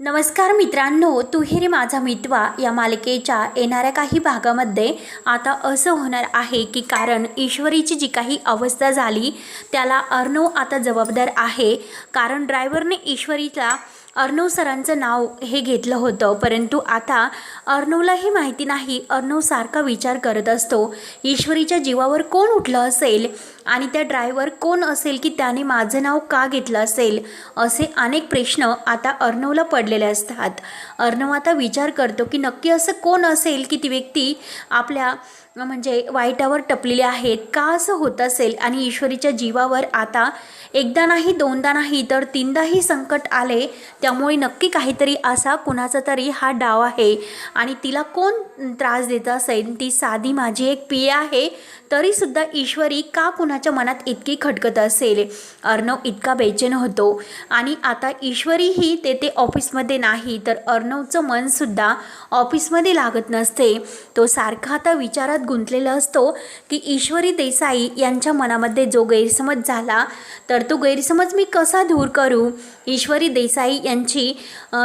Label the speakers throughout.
Speaker 1: नमस्कार मित्रांनो तू माझा मितवा या मालिकेच्या येणाऱ्या काही भागामध्ये. आता असं होणार आहे की कारण ईश्वरीची जी काही अवस्था झाली त्याला अर्णव आता जबाबदार आहे. कारण ड्रायव्हरने ईश्वरीला अर्णव सरांचं नाव हे घेतलं होतं. परंतु आता अर्णवलाही माहिती नाही. अर्णव सारखा विचार करत असतो ईश्वरीच्या जीवावर कोण उठलं असेल? आणि त्या ड्रायव्हर कोण असेल की त्याने माझं नाव का घेतलं असेल? असे अनेक प्रश्न आता अर्णवला पडलेले असतात. अर्णव आता विचार करतो की नक्की असं कोण असेल की ती व्यक्ती आपल्या म्हणजे वाईटावर टपलेले आहेत. का असं होत असेल? आणि ईश्वरीच्या जीवावर आता एकदा नाही दोनदा नाही तर तीनदाही संकट आले त्यामुळे नक्की काहीतरी असा कुणाचा तरी हा डाव आहे. आणि तिला कोण त्रास देत असेल? ती साधी माझी एक पिय आहे. तरीसुद्धा ईश्वरी का कुणाच्या मनात इतकी खटकत असेल? अर्णव इतका बेचैन होतो. आणि आता ईश्वरीही तेथे ऑफिसमध्ये नाही तर अर्णवचं मनसुद्धा ऑफिसमध्ये लागत नसते. तो सारखा आता विचारात गुंतलेला असतो की ईश्वरी देसाई यांच्या मनामध्ये जो गैरसमज झाला तर तो गैरसमज मी कसा दूर करू? ईश्वरी देसाई यांची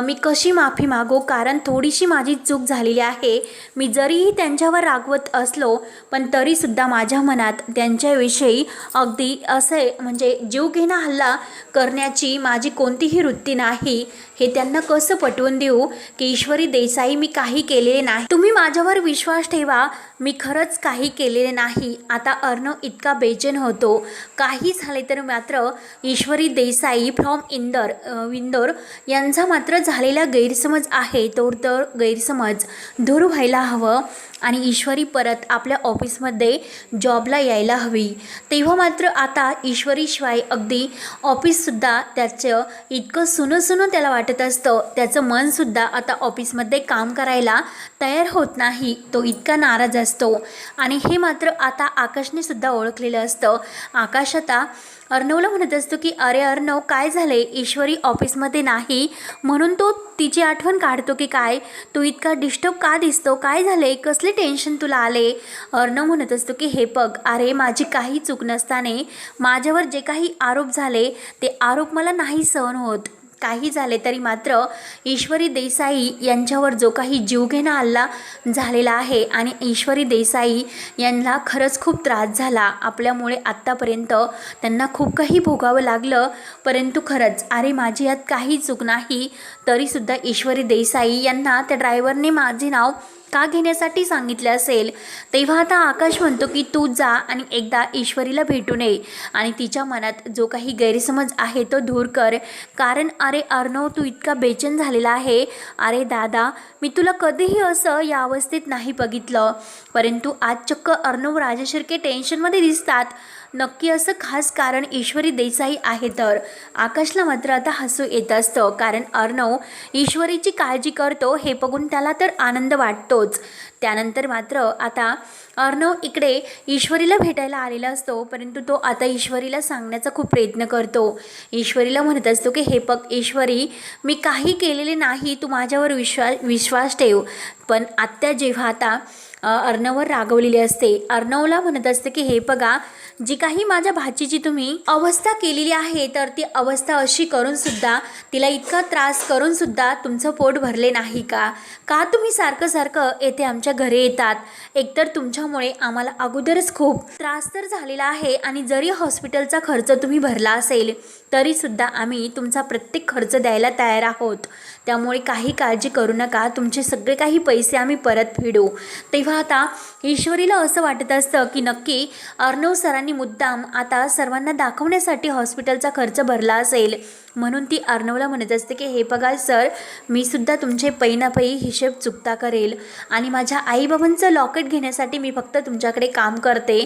Speaker 1: मी कशी माफी मागू? कारण थोडीशी माझी चूक झालेली आहे. मी जरीही त्यांच्यावर रागवत असलो पण तरीसुद्धा माझ्या मनात त्यांच्याविषयी अगदी असे म्हणजे जीवघेणा हल्ला करण्याची माझी कोणतीही वृत्ती नाही. हे त्यांना कसं पटवून देऊ की ईश्वरी देसाई मी काही केलेले नाही? तुम्ही माझ्यावर विश्वास ठेवा. मी खरंच काही केलेले नाही. आता अर्णव इतका बेचैन होतो. काही झाले तर मात्र ईश्वरी देसाई फ्रॉम इंदर इंदोर विंदोर यांचा मात्र झालेला गैरसमज आहे. तो तर गैरसमज. दूर व्हायला हवं. आणि ईश्वरी परत आपल्या ऑफिसमध्ये जॉबला यायला हवी. तेव्हा मात्र आता ईश्वरीशिवाय अगदी ऑफिससुद्धा त्याचं इतकं सुनं सुनं त्याला वाटत असतं. त्याचं मनसुद्धा आता ऑफिसमध्ये काम करायला तयार होत नाही. तो इतका नाराज असतो. आणि हे मात्र आता आकाशनेसुद्धा ओळखलेलं असतं. आकाश आता अर्णवला म्हणत असतो की अरे अर्णव काय झाले ईश्वरी ऑफिसमध्ये नाही. म्हणून तो तिची आठवण काढतो की काय? तू इतका डिस्टर्ब का दिसतो? काय झाले कसले टेन्शन तुला आले? अर्णव म्हणत असतो की हे बघ अरे माझी काही चूक नसताने माझ्यावर जे काही आरोप झाले ते आरोप मला नाही सहन होत. काही झाले तरी मात्र ईश्वरी देसाई यांच्यावर जो काही जीवघेणा हल्ला झालेला आहे आणि ईश्वरी देसाई यांना खरंच खूप त्रास झाला. आपल्यामुळे आत्तापर्यंत त्यांना खूप काही भोगावं लागलं. परंतु खरंच अरे माझी यात काही चूक नाही तरीसुद्धा ईश्वरी देसाई यांना त्या ड्रायव्हरने माझे नाव का घेण्यासाठी सांगितले असेल तेव्हा आता आकाश म्हणतो की तू जा आणि एकदा ईश्वरीला भेटू नये. आणि तिच्या मनात जो काही गैरसमज आहे तो दूर कर. कारण अरे अर्णव तू इतका बेचैन झालेला आहे. अरे दादा मी तुला कधीही असं या अवस्थेत नाही बघितलं. परंतु आज चक्क अर्णव राजशिर्के टेन्शनमध्ये दिसतात. नक्की असं खास कारण ईश्वरी देसाई आहे तर. आकाशला मात्र आता हसू येत असतं कारण अर्णव ईश्वरीची काळजी करतो हे बघून त्याला तर आनंद वाटतोच. त्यानंतर मात्र आता अर्णव इकडे ईश्वरीला भेटायला आलेला असतो परंतु तो आता ईश्वरीला सांगण्याचा खूप प्रयत्न करतो. ईश्वरीला म्हणत असतो की हे बघ ईश्वरी मी काही केलेले नाही तू माझ्यावर विश्वास विश्वास ठेव. पण आत्या जेव्हा आता अर्णववर रागवलेली असते. अर्णवला म्हणत असते की हे बघा जी काही माझ्या भाचीची तुम्ही अवस्था केलेली आहे तर ती अवस्था अशी करून सुद्धा तिला इतका त्रास करून सुद्धा तुमचं पोट भरले नाही का? का तुम्ही सारखं सारखं येथे आमच्या घरी येतात? एकतर तुमच्यामुळे आम्हाला अगोदरच खूप त्रास तर झालेला आहे आणि जरी हॉस्पिटलचा खर्च तुम्ही भरला असेल तरीसुद्धा आम्ही तुमचा प्रत्येक खर्च द्यायला तयार आहोत. त्यामुळे काही काळजी करू नका तुमचे सगळे काही पैसे आम्ही परत फेडू. तेव्हा आता ईश्वरीला असं वाटत असतं की नक्की अर्णव सरांनी मुद्दाम आता सर्वांना दाखवण्यासाठी हॉस्पिटलचा खर्च भरला असेल. म्हणून ती अर्णवला म्हणत असते की हे बघा सर मी सुद्धा तुमचे पैनापैई हिशेब चुकता करेल आणि माझ्या आईबाबांचं लॉकेट घेण्यासाठी मी फक्त तुमच्याकडे काम करते.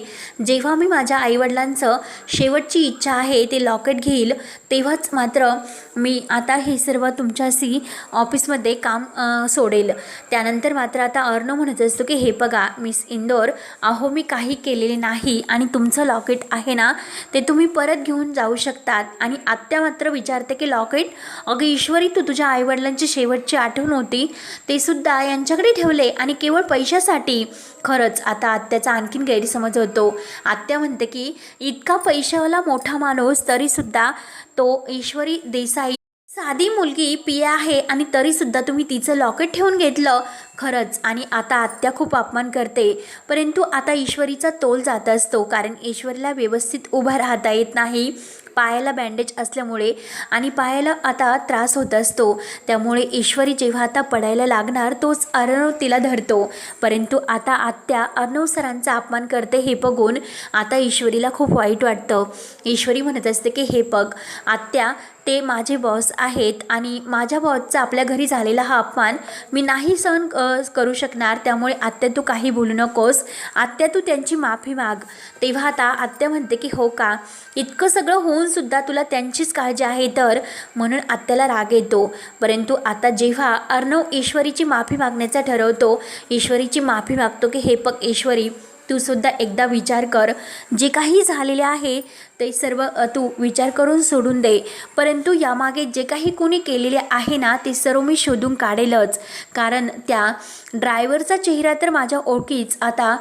Speaker 1: जेव्हा मी माझ्या आईवडिलांचं शेवटची इच्छा आहे ते लॉकेट घेईल तेव्हाच मात्र मी आता हे सर्व तुमच्याशी ऑफिसमध्ये काम सोडेल. त्यानंतर मात्र आता अर्णव म्हणत असतो की हे बघा मिस इंदोर अहो मी काही केलेले नाही आणि तुमचं लॉकेट आहे ना ते तुम्ही परत घेऊन जाऊ शकतात आणि आत्या मात्र विचार विचारते की लॉकेट अगं ईश्वरी तू तुझ्या आईवडिलांची शेवटची आठवण होती. ते सुद्धा यांच्याकडे ठेवले आणि केवळ पैशासाठी. खरंच आता आत्याचा आणखीन गैरसमज होतो. आत्या म्हणते की इतका पैशावाला मोठा माणूस तरीसुद्धा तो ईश्वरी देसाई साधी मुलगी पिया आहे आणि तरीसुद्धा तुम्ही तिचं लॉकेट ठेवून घेतलं. खरंच आणि आता आत्या खूप अपमान करते. परंतु आता ईश्वरीचा तोल जात असतो कारण ईश्वरीला व्यवस्थित उभा राहता येत नाही. पायाला बँडेज असल्यामुळे आणि पायाला आता त्रास होत असतो. त्यामुळे ईश्वरी जेव्हा आता पडायला लागणार तोच अर्णव तिला धरतो. परंतु आता आत्या अर्णव सरांचा अपमान करते हे बघून आता ईश्वरीला खूप वाईट वाटतं. ईश्वरी म्हणत असते की हे बघ आत्या ते माझे बॉस आहेत आणि माझ्या बॉसचा आपल्या घरी झालेला हा अपमान मी नाही सहन करू शकणार. त्यामुळे आत्या तू काही बोलू नकोस. आत्या तू त्यांची माफी माग. तेव्हा आता आत्या म्हणते की हो का? इतकं सगळं होऊनसुद्धा तुला त्यांचीच काळजी आहे तर? म्हणून आत्याला राग येतो. परंतु आता जेव्हा अर्णव ईश्वरीची माफी मागण्याचा ठरवतो ईश्वरीची माफी मागतो की हे पग ईश्वरी तू सुद्धा एकदा विचार कर. जे काही झालेले आहे ते सर्व तू विचार करून सोडून दे. परंतु यामागे जे काही कोणी केलेले आहे ना ते सर्व मी शोधून काढेलच. कारण त्या ड्रायव्हरचा चेहरा तर माझ्या ओळखीच. आता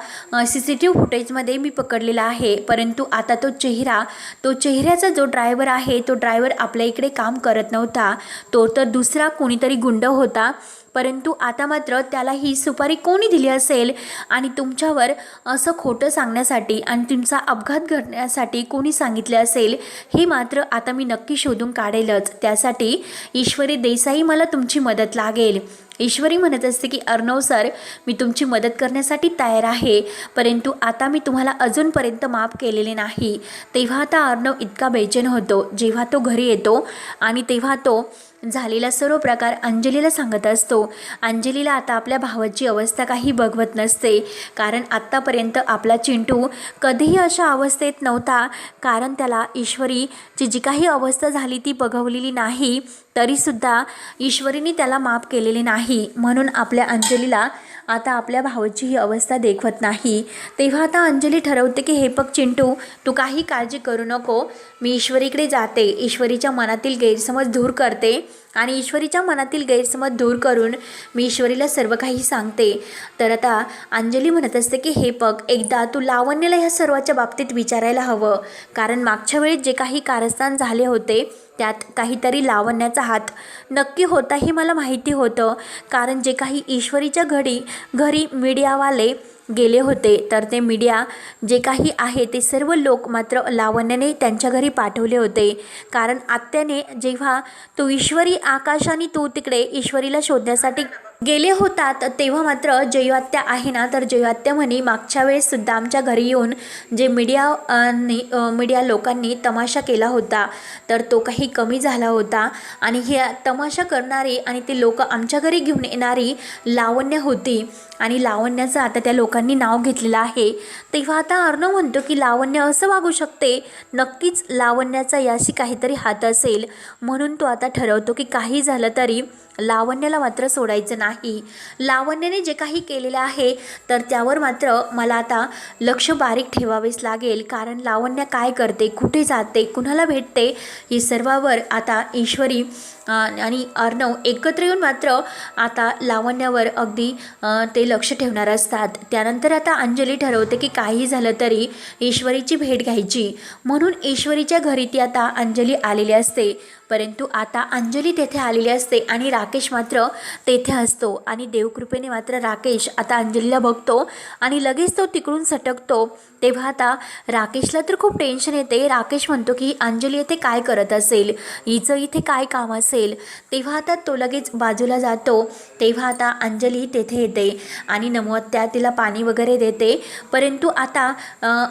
Speaker 1: सी सी टी व्ही फुटेजमध्ये मी पकडलेला आहे. परंतु आता तो चेहरा तो चेहऱ्याचा जो ड्रायव्हर आहे तो ड्रायव्हर आपल्या इकडे काम करत नव्हता. तो तर दुसरा कोणीतरी गुंड होता. परंतु आता मात्र त्याला ही सुपारी कोणी दिली असेल? आणि तुमच्यावर असं खोटं सांगण्यासाठी आणि तुमचा अपघात घडण्यासाठी कोणी सांगितले असेल हे मात्र आता मी नक्की शोधून काढेलच. त्यासाठी ईश्वरी देसाई मला तुमची मदत लागेल. ईश्वरी म्हणत असते की अर्णव सर मी तुमची मदत करण्यासाठी तयार आहे परंतु आता मी तुम्हाला अजूनपर्यंत माफ केलेले नाही. तेव्हा आता अर्णव इतका बेचैन होतो. जेव्हा तो घरी येतो आणि तेव्हा तो झालेला सर्व प्रकार अंजलीला सांगत असतो. अंजलीला आता आपल्या भावाची अवस्था काही बघवत नसते. कारण आत्तापर्यंत आपला चिंटू कधीही अशा अवस्थेत नव्हता. कारण त्याला ईश्वरीची जी काही अवस्था झाली ती बघवलेली नाही तरीसुद्धा ईश्वरीने त्याला माफ केलेले नाही. म्हणून आपल्या अंजलीला आता आपल्या भावाची ही अवस्था देखवत नाही. तेव्हा आता अंजली ठरवते की हे पग चिंटू तू काही काळजी करू नको. मी ईश्वरीकडे जाते. ईश्वरीच्या मनातील गैरसमज दूर करते. आणि ईश्वरीच्या मनातील गैरसमज दूर करून मी ईश्वरीला सर्व काही सांगते. तर आता अंजली म्हणत असते की हे पग एकदा तू लावण्याला ह्या सर्वाच्या बाबतीत विचारायला हवं. कारण मागच्या वेळेस जे काही कारस्थान झाले होते त्यात काहीतरी लावण्याचा हात नक्की होता हे मला माहिती होतं. कारण जे काही ईश्वरीच्या घडी घरी मीडियावाले गेले होते तर ते मीडिया जे काही आहे ते सर्व लोक मात्र लावण्याने त्यांच्या घरी पाठवले होते. कारण आत्याने जेव्हा तो ईश्वरी आकाश आणि तो तिकडे ईश्वरीला शोधण्यासाठी गेले होतात तेव्हा मात्र जयवात्या आहे ना? तर जयवात्या म्हणे मागच्या वेळेससुद्धा आमच्या घरी येऊन जे मीडिया मीडिया लोकांनी तमाशा केला होता तर तो काही कमी झाला होता. आणि हे तमाशा करणारी आणि ते लोक आमच्या घरी घेऊन येणारी लावण्य होती. आणि लावण्याचं आता त्या लोकांनी नाव घेतलेलं आहे. तेव्हा आता अर्णव म्हणतो की लावण्य असं वागू शकते? नक्कीच लावण्याचा याशी काहीतरी हात असेल. म्हणून तो आता ठरवतो की काही झालं तरी लावण्याला मात्र सोडायचं नाही. लावण्याने जे काही केलेलं आहे तर त्यावर मात्र मला आता लक्ष बारीक ठेवावेच लागेल. कारण लावण्य काय करते कुठे जाते कुणाला भेटते हे सर्वावर आता ईश्वरी आणि अर्णव एकत्र येऊन मात्र आता लावण्यावर अगदी ते लक्ष ठेवणार असतात. त्यानंतर आता अंजली ठरवते की काही झालं तरी ईश्वरीची भेट घ्यायची. म्हणून ईश्वरीच्या घरी ती आता अंजली आलेली असते. परंतु आता अंजली तेथे आलेली असते आणि राकेश मात्र तेथे असतो. आणि देवकृपेने मात्र राकेश आता अंजलीला बघतो आणि लगेच तो तिकडून सटकतो. तेव्हा आता राकेशला तर खूप टेन्शन येते. राकेश म्हणतो की अंजली येथे काय करत असेल? हिचं इथे काय काम असेल? तेव्हा आता तो लगेच बाजूला जातो. तेव्हा आता अंजली तेथे येते आणि नमवत्या तिला पाणी वगैरे देते. परंतु आता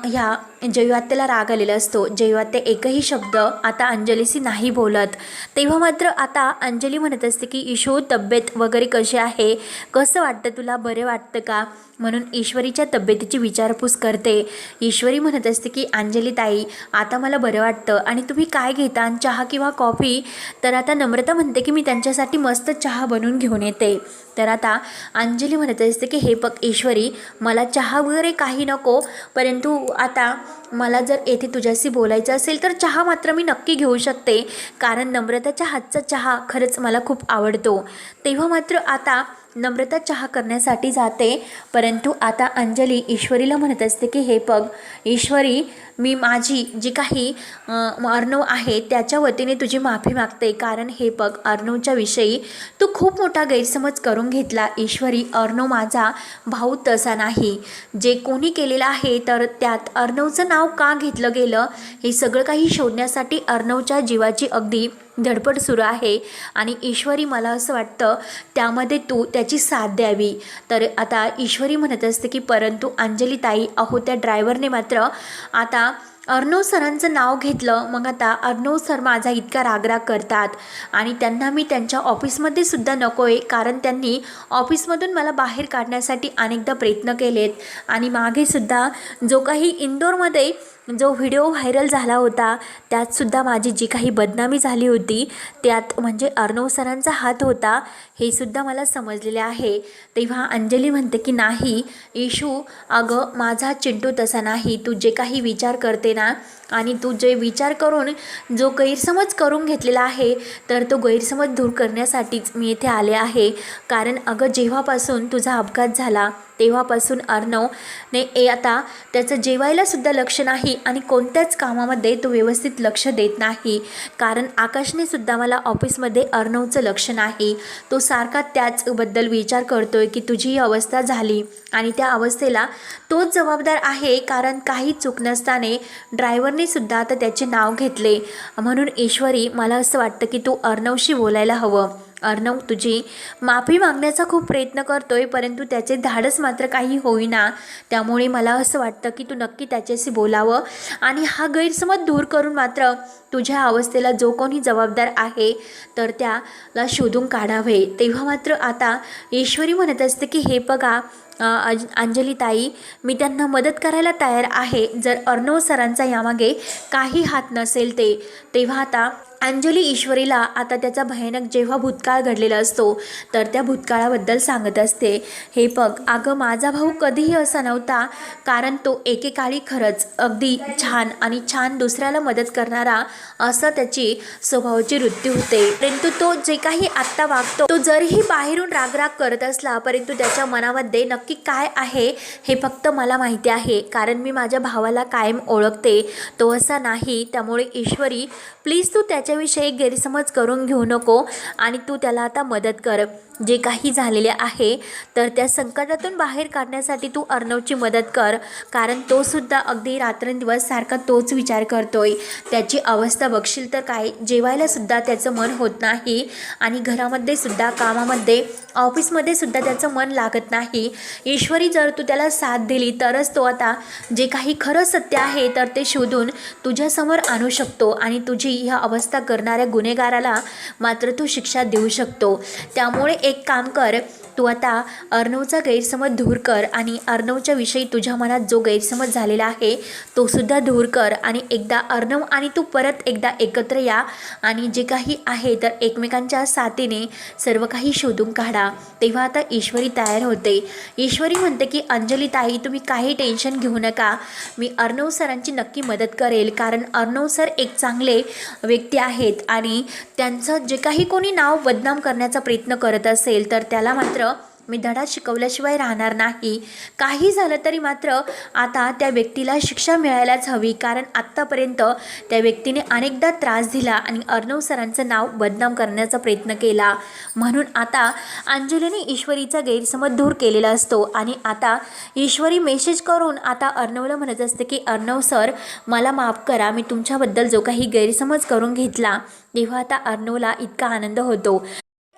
Speaker 1: ह्या जयवात्याला राग आलेला असतो. जयवात्या एकही शब्द आता अंजलीशी नाही बोलत. तेव्हा मात्र आता अंजली म्हणत असते की ईशो तब्येत वगैरे कशी आहे? कसं वाटतं तुला? बरं वाटतं का? म्हणून ईश्वरीच्या तब्येतीची विचारपूस करते. ईश्वरी म्हणत असते की अंजली ताई आता मला बरं वाटतं. आणि तुम्ही काय घेता? चहा किंवा कॉफी? तर आता नम्रता म्हणते की मी त्यांच्यासाठी मस्त चहा बनवून घेऊन येते. तर आता अंजली म्हणत असते की हे पक ईश्वरी मला चहा वगैरे काही नको परंतु आता मला जर येथे तुझ्याशी बोलायचं असेल तर चहा मात्र मी नक्की घेऊ शकते कारण नम्रताच्या हातचा चहा खरंच मला खूप आवडतो. तेव्हा मात्र आता नम्रता चहा करण्यासाठी जाते. परंतु आता अंजली ईश्वरीला म्हणत असते की हे पग ईश्वरी मी माझी जी काही अर्णव आहे त्याच्या वतीने तुझी माफी मागते. कारण हे पग अर्णवच्या विषयी तू खूप मोठा गैरसमज करून घेतला. ईश्वरी अर्णव माझा भाऊ तसा नाही. जे कोणी केलेलं आहे तर त्यात अर्णवचं नाव का घेतलं गेलं? हे सगळं काही शोधण्यासाठी अर्णवच्या जीवाची अगदी धडपड सुरू आहे आणि ईश्वरी मला असं वाटतं त्यामध्ये तू त्याची साथ द्यावी. तर आता ईश्वरी म्हणत असते की परंतु अंजली ताई अहो त्या ड्रायव्हरने मात्र आता अर्णव सरांचं नाव घेतलं. मग आता अर्णव सर माझा इतका रागराग करतात आणि त्यांना मी त्यांच्या ऑफिसमध्ये सुद्धा नको आहे कारण त्यांनी ऑफिसमधून मला बाहेर काढण्यासाठी अनेकदा प्रयत्न केलेत आणि मागेसुद्धा जो काही इंदोरमध्ये जो व्हिडिओ व्हायरल झाला होता त्यातसुद्धा माझी जी काही बदनामी झाली होती त्यात म्हणजे अर्णव सरांचा हात होता हे सुद्धा मला समजलेले आहे. तेव्हा अंजली म्हणते की नाही येशू अगं माझा चिंटू तसा नाही. तू जे काही विचार करते ना आणि तू जे विचार करून जो गैरसमज करून घेतलेला आहे तर तो गैरसमज दूर करण्यासाठीच मी इथे आले आहे. कारण अगं जेव्हापासून तुझा अपघात झाला तेव्हापासून अर्णवने ए आता त्याचं जेवायलासुद्धा लक्ष नाही आणि कोणत्याच कामामध्ये तो व्यवस्थित लक्ष देत नाही. कारण आकाशने सुद्धा मला ऑफिसमध्ये अर्णवचं लक्ष नाही. तो सारखा त्याचबद्दल विचार करतोय की तुझी ही अवस्था झाली आणि त्या अवस्थेला तोच जबाबदार आहे कारण काही चूक नसताने ड्रायव्हरने सुद्धा आता त्याचे नाव घेतले. म्हणून ईश्वरी मला असं वाटतं की तू अर्णवशी बोलायला हवं. अर्णव तुझी माफी मागण्याचा खूप प्रयत्न करतोय परंतु त्याचे धाडस मात्र काही होईना. त्यामुळे मला असं वाटतं की तू नक्की त्याच्याशी बोलावं आणि हा गैरसमज दूर करून मात्र तुझ्या अवस्थेला जो कोणी जबाबदार आहे तर त्याला शोधून काढावे. तेव्हा मात्र आता ईश्वरी म्हणत असते की हे बघा अज अंजली ताई मी त्यांना मदत करायला तयार आहे. जर अर्णव सरांचा यामागे काही हात नसेल ते तेव्हा आता अंजली ईश्वरीला आता त्याचा भयानक जेव्हा भूतकाळ घडलेला असतो तर त्या भूतकाळाबद्दल सांगत असते. हे बघ अगं माझा भाऊ कधीही असा नव्हता कारण तो एकेकाळी खरंच अगदी छान आणि छान दुसऱ्याला मदत करणारा असं त्याची स्वभावाची वृत्ती होते. परंतु तो जे काही आत्ता वागतो तो जरीही बाहेरून रागराग करत असला परंतु त्याच्या मनामध्ये नक्की काय आहे हे फक्त मला माहिती आहे. कारण मी माझ्या भावाला कायम ओळखते. तो असा नाही. त्यामुळे ईश्वरी प्लीज तू त्याच्याविषयी गैरसमज करून घेऊ नको आणि तू त्याला आता मदत कर. जे काही झालेले आहे तर त्या संकटातून बाहेर काढण्यासाठी तू अर्णवची मदत कर. कारण तो सुद्धा अगदी रात्रंदिवस सारखा तोच विचार करतोय. त्याची अवस्था बघशील तर काय? जेवायला सुद्धा त्याचं मन होत नाही आणि घरामध्ये सुद्धा कामामध्ये ऑफिसमध्ये सुद्धा त्याचं मन लागत नाही. ईश्वरी जर तू त्याला साथ दिली तरच तो आता जे काही खरं सत्य आहे तर ते शोधून तुझ्यासमोर आणू शकतो आणि तुझी ह्या अवस्था करणाऱ्या गुन्हेगाराला मात्र तू शिक्षा देऊ शकतो. त्यामुळे एक काम कर तू आता अर्णवचा गैरसमज दूर कर आणि अर्णवच्या विषयी तुझ्या मनात जो गैरसमज झालेला आहे तो सुद्धा दूर कर आणि एकदा अर्णव आणि तू परत एकदा एकत्र या आणि जे काही आहे तर एकमेकांच्या साथीने सर्व काही शोधून काढा. तेव्हा आता ईश्वरी तयार होते. ईश्वरी म्हणते की अंजली ताई तुम्ही काही टेन्शन घेऊ नका. मी अर्णव सरांची नक्की मदत करेल कारण अर्णव सर एक चांगले व्यक्ती आहेत आणि त्यांचं जे काही कोणी नाव बदनाम करण्याचा प्रयत्न करत असेल तर त्याला मात्र मी धडा शिकवल्याशिवाय राहणार नाही. काही झालं तरी मात्र आता त्या व्यक्तीला शिक्षा मिळायलाच हवी कारण आत्तापर्यंत त्या व्यक्तीने अनेकदा त्रास दिला आणि अर्णव सरांचं नाव बदनाम करण्याचा प्रयत्न केला. म्हणून आता अंजलीने ईश्वरीचा गैरसमज दूर केलेला असतो आणि आता ईश्वरी मेसेज करून आता अर्णवला म्हणत असते की अर्णव सर मला माफ करा मी तुमच्याबद्दल जो काही गैरसमज करून घेतला. तेव्हा आता अर्णवला इतका आनंद होतो.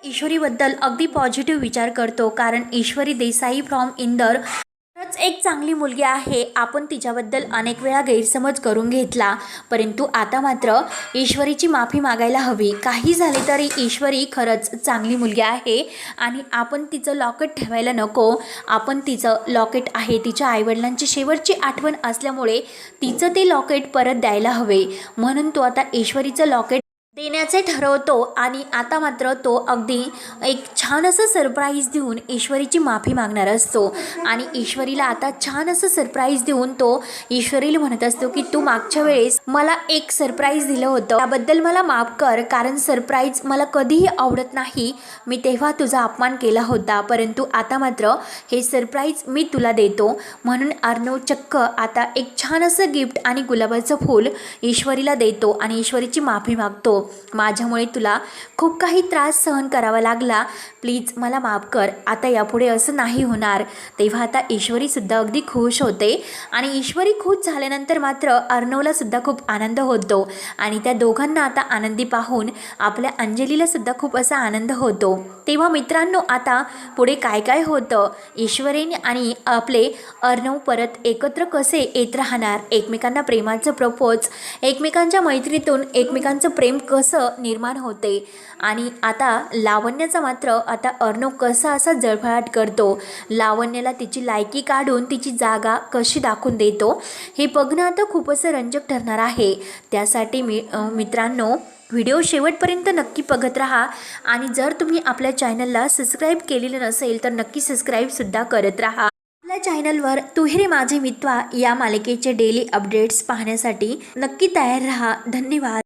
Speaker 1: ईश्वरीबद्दल अगदी पॉझिटिव्ह विचार करतो कारण ईश्वरी देसाई फ्रॉम इंदर. खरंच एक चांगली मुलगी आहे. आपण तिच्याबद्दल अनेक वेळा गैरसमज करून घेतला. परंतु आता मात्र ईश्वरीची माफी मागायला हवी. काही झाले तरी ईश्वरी खरंच चांगली मुलगी आहे आणि आपण तिचं लॉकेट ठेवायला नको. आपण तिचं लॉकेट आहे तिच्या आईवडिलांची शेवटची आठवण असल्यामुळे तिचं ते लॉकेट परत द्यायला हवे. म्हणून तो आता ईश्वरीचं लॉकेट देण्याचे ठरवतो आणि आता मात्र तो अगदी एक छान असं सरप्राईज देऊन ईश्वरीची माफी मागणार असतो. आणि ईश्वरीला आता छान असं सरप्राईज देऊन तो ईश्वरीला म्हणत असतो की तू मागच्या वेळेस मला एक सरप्राईज दिलं होतं. त्याबद्दल मला माफ कर कारण सरप्राईज मला कधीही आवडत नाही. मी तेव्हा तुझा अपमान केला होता परंतु आता मात्र हे सरप्राईज मी तुला देतो. म्हणून अर्णव चक्क आता एक छान असं गिफ्ट आणि गुलाबाचं फूल ईश्वरीला देतो आणि ईश्वरीची माफी मागतो. माझ्यामुळे तुला खूप काही त्रास सहन करावा लागला. प्लीज मला माफ कर. आता यापुढे असं नाही होणार. तेव्हा आता ईश्वरीसुद्धा अगदी खुश होते. आणि ईश्वरी खुश झाल्यानंतर मात्र अर्णवलासुद्धा खूप आनंद होतो. आणि त्या दोघांना आता आनंदी पाहून आपल्या अंजलीलासुद्धा खूप असा आनंद होतो. तेव्हा मित्रांनो आता पुढे काय काय होतं? ईश्वरीने आणि आपले अर्णव परत एकत्र कसे येत राहणार? एकमेकांना प्रेमाचं प्रपोज एकमेकांच्या मैत्रीतून एकमेकांचं प्रेम कसं निर्माण होते? आणि आता लावण्याचा मात्र आता अर्णव कसा असा जळफळाट करतो? लावण्याला तिची लायकी काढून तिची जागा कशी दाखवून देतो? हे बघणं आता खूपच रंजक ठरणार आहे. त्यासाठी मी मित्रांनो व्हिडिओ शेवटपर्यंत नक्की बघत राहा. आणि जर तुम्ही आपल्या चॅनलला सबस्क्राईब केलेलं नसेल तर नक्की सबस्क्राईबसुद्धा करत राहा. आपल्या चॅनलवर तुहिरे माझे मित्वा या मालिकेचे डेली अपडेट्स पाहण्यासाठी नक्की तयार राहा. धन्यवाद.